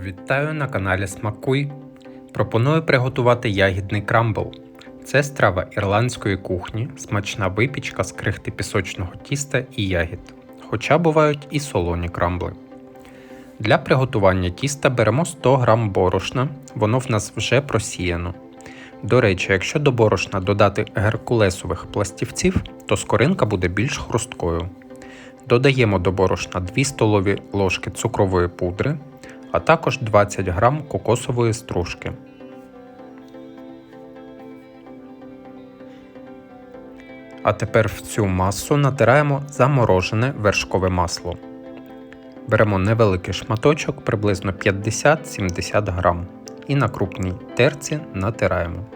Вітаю на каналі Смакуй. Пропоную приготувати ягідний крамбл. Це страва ірландської кухні, смачна випічка з крихти пісочного тіста і ягід, хоча бувають і солоні крамбли. Для приготування тіста беремо 100 г борошна, воно в нас вже просіяно. До речі, якщо до борошна додати геркулесових пластівців, то скоринка буде більш хрусткою. Додаємо до борошна 2 столові ложки цукрової пудри, а також 20 г кокосової стружки. А тепер в цю масу натираємо заморожене вершкове масло. Беремо невеликий шматочок приблизно 50-70 г і на крупній терці натираємо.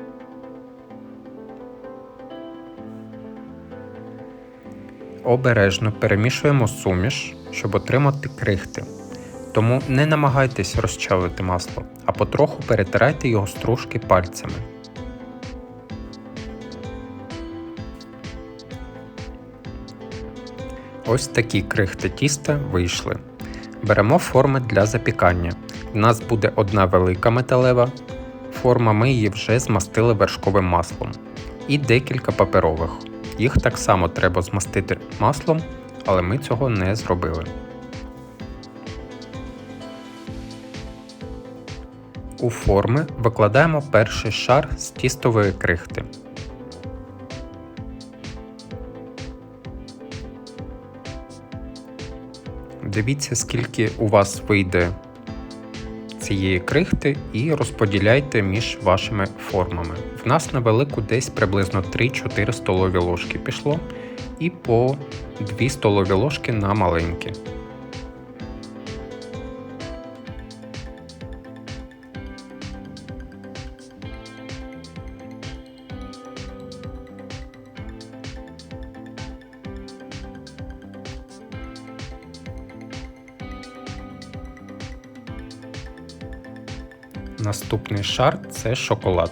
Обережно перемішуємо суміш, щоб отримати крихти. Тому не намагайтесь розчавити масло, а потроху перетирайте його стружки пальцями. Ось такі крихти тіста вийшли. Беремо форми для запікання. У нас буде одна велика металева форма, ми її вже змастили вершковим маслом. І декілька паперових. Їх так само треба змастити маслом, але ми цього не зробили. У форми викладаємо перший шар з тістової крихти. Дивіться, скільки у вас вийде цієї крихти і розподіляйте між вашими формами. В нас на велику десь приблизно 3-4 столові ложки пішло, і по 2 столові ложки на маленькі. Наступний шар це шоколад.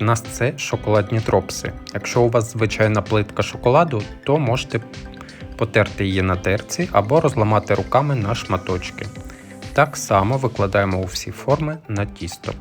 В нас це шоколадні тропси. Якщо у вас звичайна плитка шоколаду, то можете потерти її на терці або розламати руками на шматочки. Так само викладаємо у всі форми на тісто.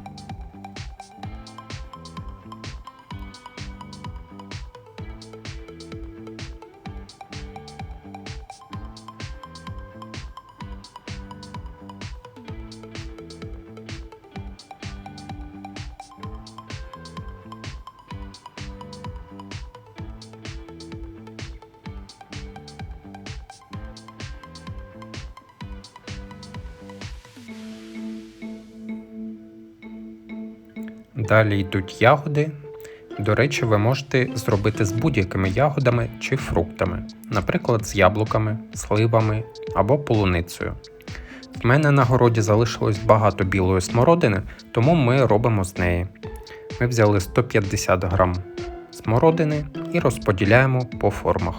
Далі йдуть ягоди. До речі, ви можете зробити з будь-якими ягодами чи фруктами, наприклад, з яблуками, сливами або полуницею. В мене на городі залишилось багато білої смородини, тому ми робимо з неї. Ми взяли 150 г смородини і розподіляємо по формах.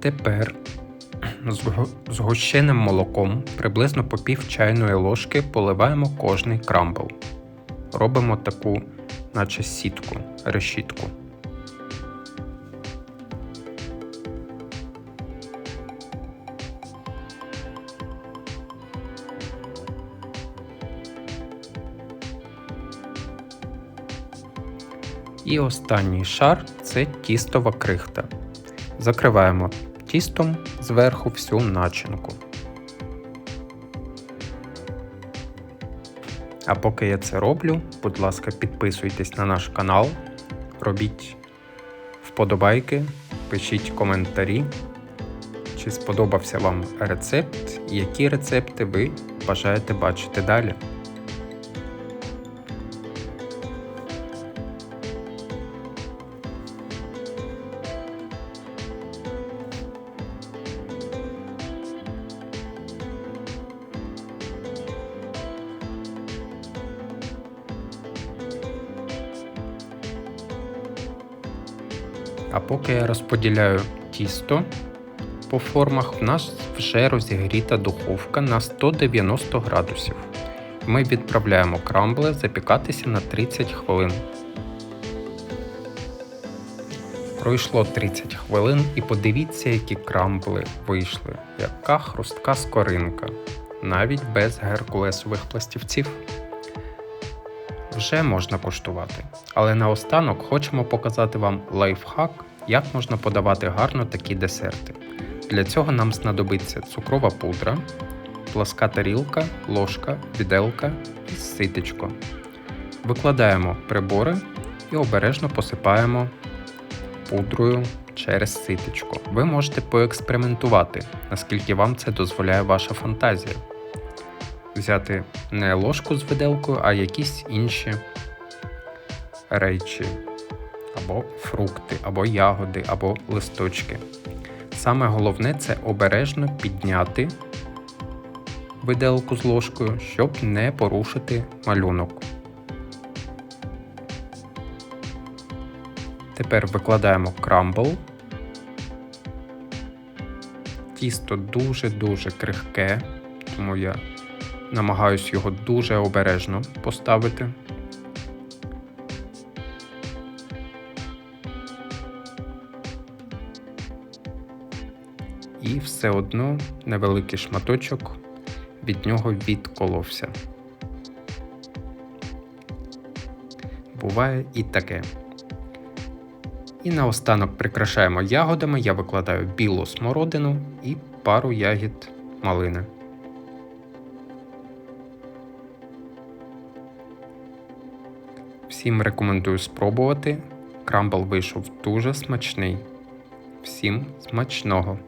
Тепер з згущеним молоком приблизно по пів чайної ложки поливаємо кожний крамбл. Робимо таку, наче сітку, решітку. І останній шар це тістова крихта. Закриваємо тістом зверху всю начинку. А поки я це роблю, будь ласка, підписуйтесь на наш канал, робіть вподобайки, пишіть коментарі, чи сподобався вам рецепт, які рецепти ви бажаєте бачити далі. А поки я розподіляю тісто по формах, в нас вже розігріта духовка на 190 градусів. Ми відправляємо крамбли запікатися на 30 хвилин. Пройшло 30 хвилин і подивіться, які крамбли вийшли. Яка хрустка скоринка, навіть без геркулесових пластівців. Вже можна куштувати. Але наостанок хочемо показати вам лайфхак, як можна подавати гарно такі десерти. Для цього нам знадобиться цукрова пудра, пласка тарілка, ложка, віделка і ситечко. Викладаємо прибори і обережно посипаємо пудрою через ситечко. Ви можете поекспериментувати, наскільки вам це дозволяє ваша фантазія. Взяти не ложку з виделкою, а якісь інші речі, або фрукти, або ягоди, або листочки. Саме головне це обережно підняти виделку з ложкою, щоб не порушити малюнок. Тепер викладаємо крамбл. Тісто дуже-дуже крихке, тому я намагаюсь його дуже обережно поставити. І все одно невеликий шматочок від нього відколовся. Буває і таке. І наостанок прикрашаємо ягодами. Я викладаю білу смородину і пару ягід малини. Всім рекомендую спробувати. Крамбл вийшов дуже смачний. Всім смачного!